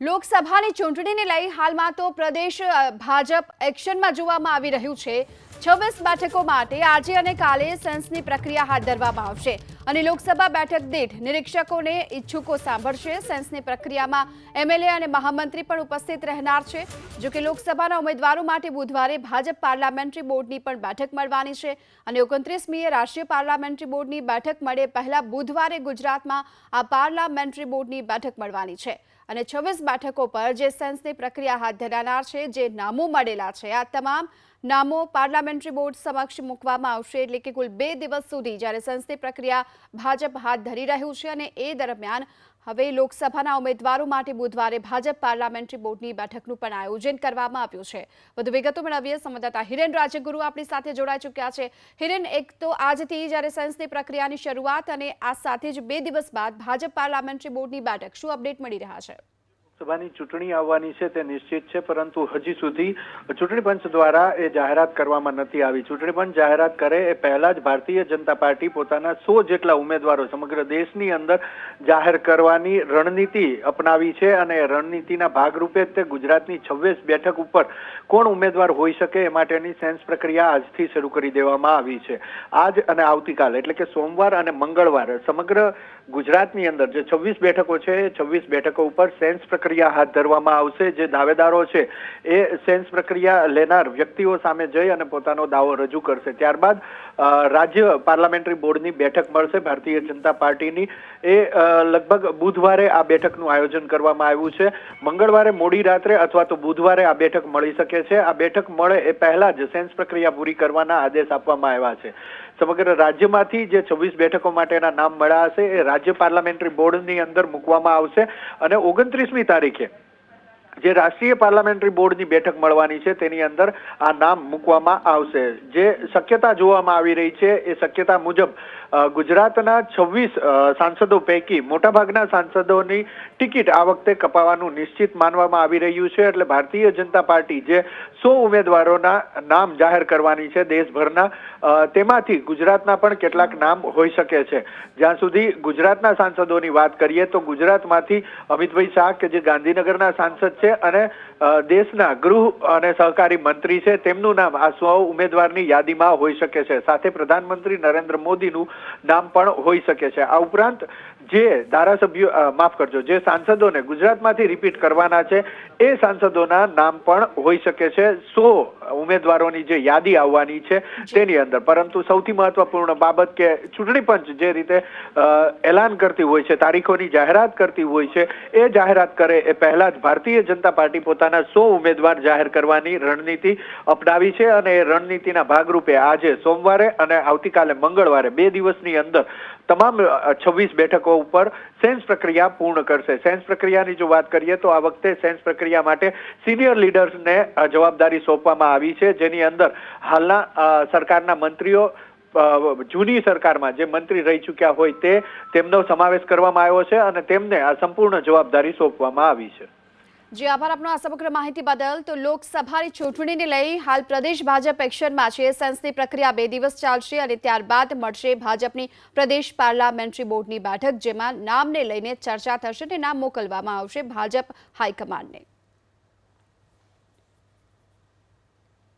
લોકસભાની ચૂંટણીને લઈ હાલમાં તો પ્રદેશ ભાજપ એક્શનમાં જોવામાં આવી રહ્યું છે. છવ્વીસ બેઠકો માટે આજે અને કાલે સેન્સની પ્રક્રિયા હાથ ધરવામાં આવશે અને લોકસભા બેઠક દીઠ નિરીક્ષકોને ઈચ્છુકો સાંભળશે. સેન્સની પ્રક્રિયામાં એમએલએ અને મહામંત્રી પણ ઉપસ્થિત રહેનાર છે. જો કે લોકસભાના ઉમેદવારો માટે બુધવારે ભાજપ પાર્લામેન્ટરી બોર્ડની પણ બેઠક મળવાની છે અને ઓગણત્રીસમીએ રાષ્ટ્રીય પાર્લામેન્ટરી બોર્ડની બેઠક મળે પહેલા બુધવારે ગુજરાતમાં આ પાર્લામેન્ટરી બોર્ડની બેઠક મળવાની છે. અને છવ્વીસ બેઠકો પર જે સેન્સની પ્રક્રિયા હાથ ધરાનાર છે, જે નામો મળેલા છે, આ તમામ નામો પાર્લામેન્ટરી બોર્ડ સમક્ષ મૂકવામાં આવશે એટલે કે કુલ બે દિવસ સુધી જ્યારે સંસદીય પ્રક્રિયા ભાજપ હાથ ધરી રહ્યું છે અને એ દરમિયાન હવે લોકસભાના ઉમેદવારો માટે બુધવારે ભાજપ પાર્લામેન્ટરી બોર્ડની બેઠકનું પણ આયોજન કરવામાં આવ્યું છે. વધુ વિગતો મેળવીએ સંવાદદાતા હિરેન રાજગુરુ આપણી સાથે જોડાઈ ચૂક્યા છે. હિરેન, એક તો આજથી જ્યારે સંસદીય પ્રક્રિયાની શરૂઆત અને આ સાથે જ બે દિવસ બાદ ભાજપ પાર્લામેન્ટરી બોર્ડની બેઠક, શું અપડેટ મળી રહ્યા છે? લોકસભાની ચૂંટણી આવવાની છે તે નિશ્ચિત છે, પરંતુ હજી સુધી ચૂંટણી પંચ દ્વારા એ જાહેરાત કરવામાં નથી આવી. ચૂંટણી પંચ જાહેરાત કરે એ પહેલા જ ભારતીય જનતા પાર્ટી પોતાના સો જેટલા ઉમેદવારો સમગ્ર દેશની અંદર જાહેર કરવાની રણનીતિ અપનાવી છે અને રણનીતિના ભાગરૂપે તે ગુજરાતની છવ્વીસ બેઠક ઉપર કોણ ઉમેદવાર હોઈ શકે એ માટેની સેન્સ પ્રક્રિયા આજથી શરૂ કરી દેવામાં આવી છે. આજ અને આવતીકાલ, એટલે કે સોમવાર અને મંગળવાર સમગ્ર ગુજરાતની અંદર જે છવ્વીસ બેઠકો છે એ છવ્વીસ બેઠકો ઉપર સેન્સ પ્રક્રિયા હાથ ધરવામાં આવશે. જે દાવેદારો છે, એ સેન્સ પ્રક્રિયા લેનાર વ્યક્તિઓ સામે જઈ અને પોતાનો દાવો રજૂ કરશે. ત્યારબાદ રાજ્ય પાર્લામેન્ટરી બોર્ડની બેઠક મળશે. ભારતીય જનતા પાર્ટીની. એ લગભગ બુધવારે આ બેઠકનું આયોજન કરવામાં આવ્યું છે. મંગળવારે મોડી રાત્રે અથવા તો બુધવારે આ બેઠક મળી શકે છે. આ બેઠક મળે એ પહેલા જ સેન્સ પ્રક્રિયા પૂરી કરવાના આદેશ આપવામાં આવ્યા છે. સમગ્ર રાજ્યમાંથી જે છવ્વીસ બેઠકો માટેના નામ મળ્યા હશે, એ રાજ્ય પાર્લામેન્ટરી બોર્ડની અંદર મૂકવામાં આવશે અને ઓગણત્રીસમી તારીખે tarih. જે રાષ્ટ્રીય પાર્લામેન્ટરી બોર્ડની બેઠક મળવાની છે, તેની અંદર આ નામ મૂકવામાં આવશે. જે શક્યતા જોવામાં આવી રહી છે, એ શક્યતા મુજબ ગુજરાતના છવ્વીસ સાંસદો પૈકી મોટાભાગના સાંસદોની ટિકિટ આ વખતે કપાવાનું નિશ્ચિત માનવામાં આવી રહ્યું છે. એટલે ભારતીય જનતા પાર્ટી જે સો ઉમેદવારોના નામ જાહેર કરવાની છે દેશભરના તેમાંથી ગુજરાતના પણ કેટલાક નામ હોઈ શકે છે. જ્યાં સુધી ગુજરાતના સાંસદોની વાત કરીએ તો ગુજરાતમાંથી અમિતભાઈ શાહ, કે જે ગાંધીનગરના સાંસદ છે અને દેશના ગૃહ અને સહકારી મંત્રી છે, તેમનું નામ આ સ્વ ઉમેદવારની યાદીમાં હોઈ શકે છે. સાથે પ્રધાનમંત્રી નરેન્દ્ર મોદીનું નામ પણ હોઈ શકે છે. આ ઉપરાંત જે ધારાસભ્યો માફ કરજો જે સાંસદોને ગુજરાતમાંથી રિપીટ કરવાના છે એ સાંસદોના નામ પણ હોઈ શકે છે. સો ઉમેદવારોની જે યાદી આવવાની છે તેની અંદર. પરંતુ સૌથી મહત્વપૂર્ણ બાબત કે ચૂંટણી પંચ જે રીતે એલાન કરતી હોય છે તારીખોની જાહેરાત કરતી હોય છે એ જાહેરાત કરે એ પહેલા જ ભારતીય જનતા પાર્ટી પોતાના સો ઉમેદવાર જાહેર કરવાની રણનીતિ અપનાવી છે અને એ રણનીતિના ભાગરૂપે આજે સોમવારે અને આવતીકાલે મંગળવારે બે દિવસની અંદર તમામ છવ્વીસ બેઠકો ઉપર સેન્સ પ્રક્રિયા પૂર્ણ કરશે. સેન્સ પ્રક્રિયાની જો વાત કરીએ તો આ વખતે સેન્સ પ્રક્રિયા માટે સિનિયર લીડર્સને જવાબદારી સોંપવામાં આવી છે. જેની અંદર હાલના સરકારના મંત્રીઓ જૂની સરકારમાં જે મંત્રી રહી ચૂક્યા હોય તે, તેમનો સમાવેશ કરવામાં આવ્યો છે અને તેમને આ સંપૂર્ણ જવાબદારી સોંપવામાં આવી છે. જે, આભાર આપનો આ સમગ્ર માહિતી બદલ. તો લોકસભાની ચૂંટણીને લઈ હાલ પ્રદેશ ભાજપ એક્શનમાં છે. સેન્સની પ્રક્રિયા બે દિવસ ચાલશે અને ત્યારબાદ મળશે ભાજપની પ્રદેશ પાર્લામેન્ટરી બોર્ડની બેઠક, જેમાં નામને લઈને ચર્ચા થશે અને નામ મોકલવામાં આવશે ભાજપ હાઈકમાન્ડને.